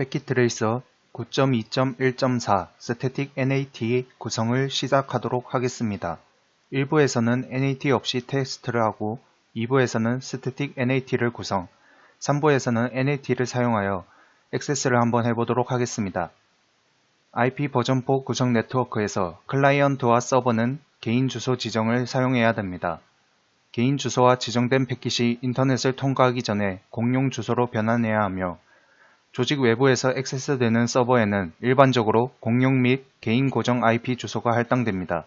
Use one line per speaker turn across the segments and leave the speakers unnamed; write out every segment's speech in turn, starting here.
패킷 트레이서 9.2.1.4 스태틱 NAT 구성을 시작하도록 하겠습니다. 1부에서는 NAT 없이 테스트를 하고 2부에서는 스태틱 NAT를 구성, 3부에서는 NAT를 사용하여 액세스를 한번 해보도록 하겠습니다. IP 버전4 구성 네트워크에서 클라이언트와 서버는 개인 주소 지정을 사용해야 됩니다. 개인 주소와 지정된 패킷이 인터넷을 통과하기 전에 공용 주소로 변환해야 하며 조직 외부에서 액세스되는 서버에는 일반적으로 공용 및 개인 고정 IP 주소가 할당됩니다.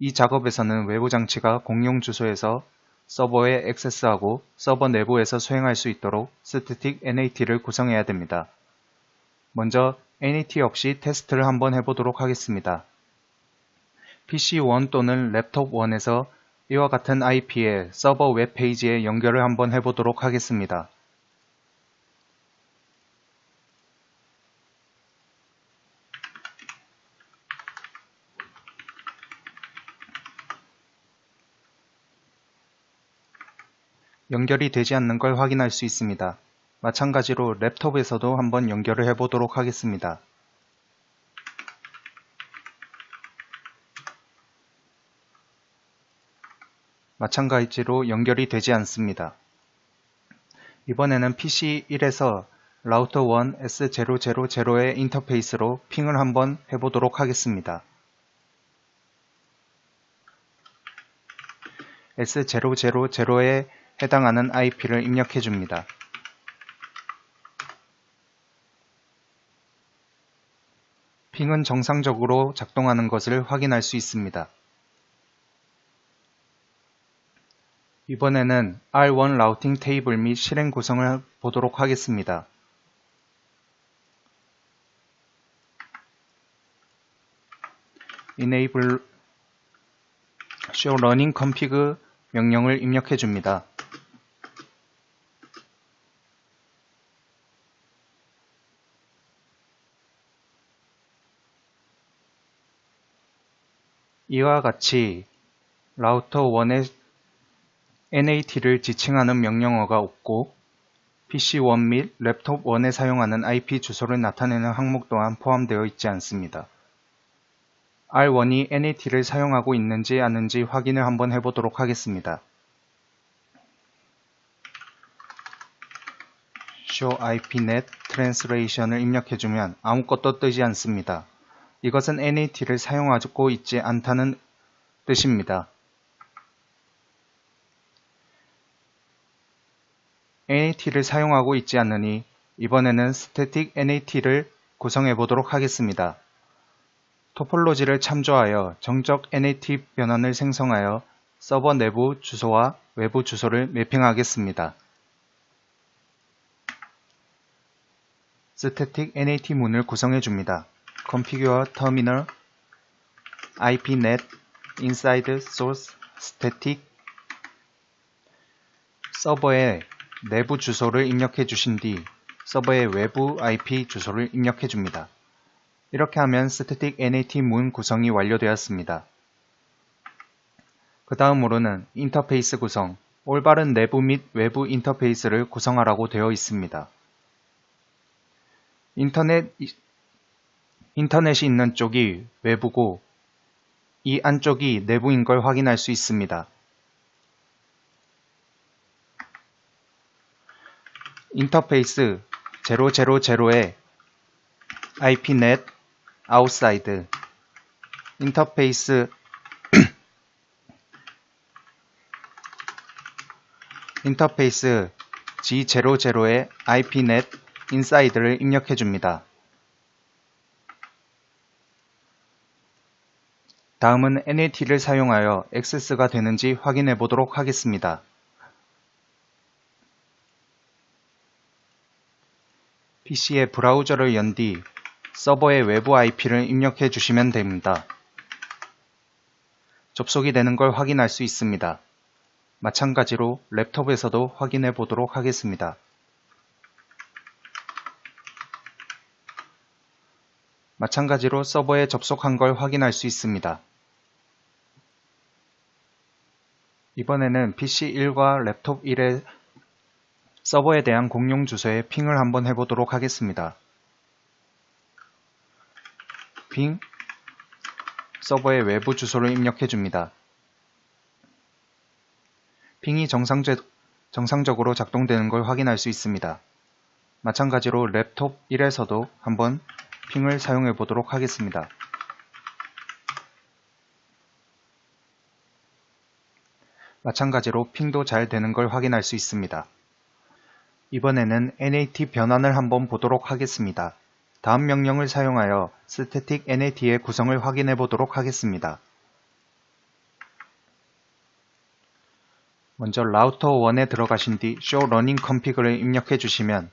이 작업에서는 외부 장치가 공용 주소에서 서버에 액세스하고 서버 내부에서 수행할 수 있도록 스태틱 NAT를 구성해야 됩니다. 먼저 NAT 없이 테스트를 한번 해보도록 하겠습니다. PC1 또는 랩톱 1에서 이와 같은 IP의 서버 웹페이지에 연결을 한번 해보도록 하겠습니다. 연결이 되지 않는 걸 확인할 수 있습니다. 마찬가지로 랩톱에서도 한번 연결을 해보도록 하겠습니다. 마찬가지로 연결이 되지 않습니다. 이번에는 PC1에서 라우터 1 S000의 인터페이스로 핑을 한번 해보도록 하겠습니다. S000에 해당하는 IP를 입력해 줍니다. 핑은 정상적으로 작동하는 것을 확인할 수 있습니다. 이번에는 R1 라우팅 테이블 및 실행 구성을 보도록 하겠습니다. enable show running config 명령을 입력해 줍니다. 이와 같이 라우터 1의 NAT를 지칭하는 명령어가 없고 PC1 및 랩톱 1에 사용하는 IP 주소를 나타내는 항목 또한 포함되어 있지 않습니다. R1이 NAT를 사용하고 있는지 아닌지 확인을 한번 해보도록 하겠습니다. show IPnet translation을 입력해주면 아무것도 뜨지 않습니다. 이것은 NAT를 사용하고 있지 않다는 뜻입니다. NAT를 사용하고 있지 않으니 이번에는 Static NAT를 구성해 보도록 하겠습니다. 토폴로지를 참조하여 정적 NAT 변환을 생성하여 서버 내부 주소와 외부 주소를 매핑하겠습니다. Static NAT 문을 구성해 줍니다. Configure terminal IPnet inside source static 서버의 내부 주소를 입력해 주신 뒤 서버의 외부 IP 주소를 입력해 줍니다. 이렇게 하면 static NAT 문 구성이 완료되었습니다. 그 다음으로는 인터페이스 구성, 올바른 내부 및 외부 인터페이스를 구성하라고 되어 있습니다. 인터넷 인터넷이 있는 쪽이 외부고 이 안쪽이 내부인 걸 확인할 수 있습니다. 인터페이스 000에 IPnet outside 인터페이스 인터페이스 G00에 IPnet inside를 입력해 줍니다. 다음은 NAT를 사용하여 액세스가 되는지 확인해 보도록 하겠습니다. PC의 브라우저를 연 뒤 서버의 외부 IP를 입력해 주시면 됩니다. 접속이 되는 걸 확인할 수 있습니다. 마찬가지로 랩톱에서도 확인해 보도록 하겠습니다. 마찬가지로 서버에 접속한 걸 확인할 수 있습니다. 이번에는 PC1과 랩톱 1의 서버에 대한 공용 주소에 핑을 한번 해보도록 하겠습니다. 핑 서버의 외부 주소를 입력해 줍니다. 핑이 정상제, 정상적으로 작동되는 걸 확인할 수 있습니다. 마찬가지로 랩톱 1에서도 한번 핑을 사용해 보도록 하겠습니다. 마찬가지로 핑도 잘 되는 걸 확인할 수 있습니다. 이번에는 NAT 변환을 한번 보도록 하겠습니다. 다음 명령을 사용하여 static NAT의 구성을 확인해 보도록 하겠습니다. 먼저 라우터 1에 들어가신 뒤 show running config를 입력해 주시면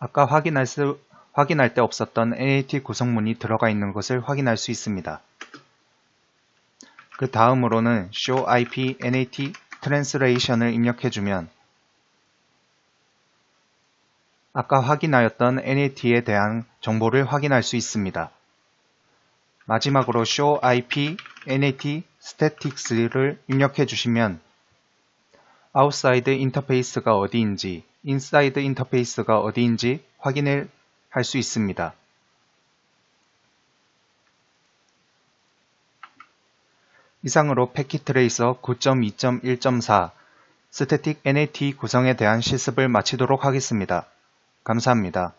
아까 확인할, 수, 확인할 때 없었던 NAT 구성문이 들어가 있는 것을 확인할 수 있습니다. 그 다음으로는 show IP NAT translation을 입력해 주면 아까 확인하였던 NAT에 대한 정보를 확인할 수 있습니다. 마지막으로 show IP NAT statics를 입력해 주시면 outside 인터페이스가 어디인지 inside 인터페이스가 어디인지 확인을 할 수 있습니다. 이상으로 패킷 트레이서 9.2.1.4 스태틱 NAT 구성에 대한 실습을 마치도록 하겠습니다. 감사합니다.